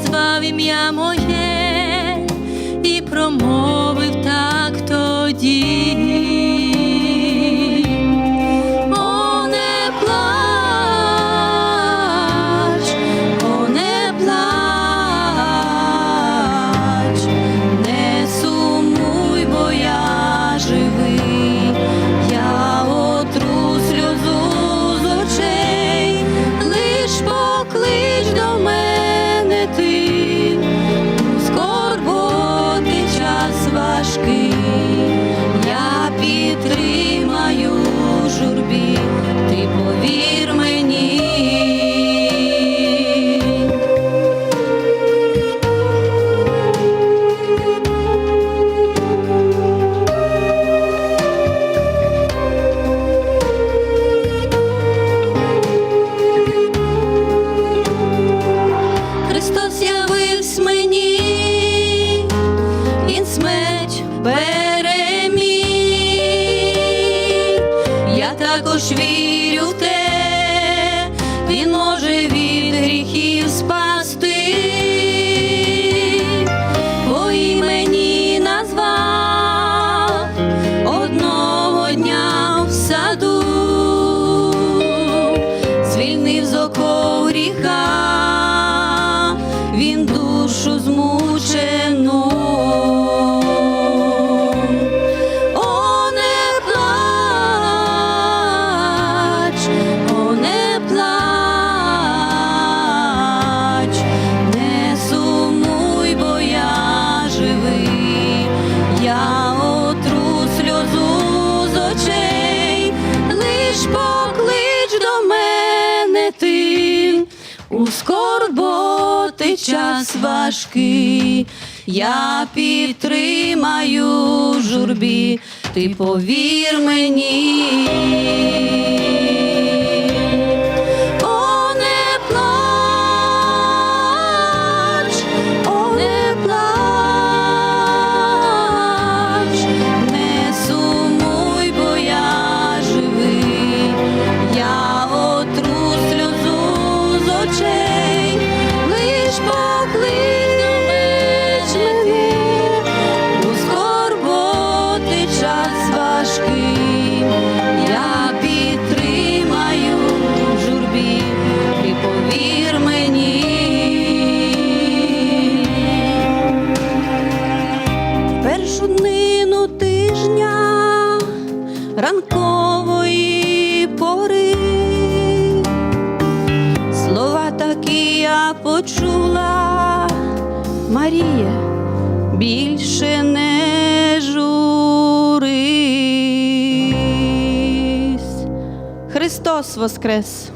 назвав ім'я моє і промовив так тоді. Ти також вірю в те, Він може від гріхів спасти, по імені назвав одного дня в саду, звільнив з він душу змучену. У скорботи час важкий, я підтримаю журбі, ти повір мені. Ранкової пори слова такі я почула, Марія, більше не журись. Христос Воскрес!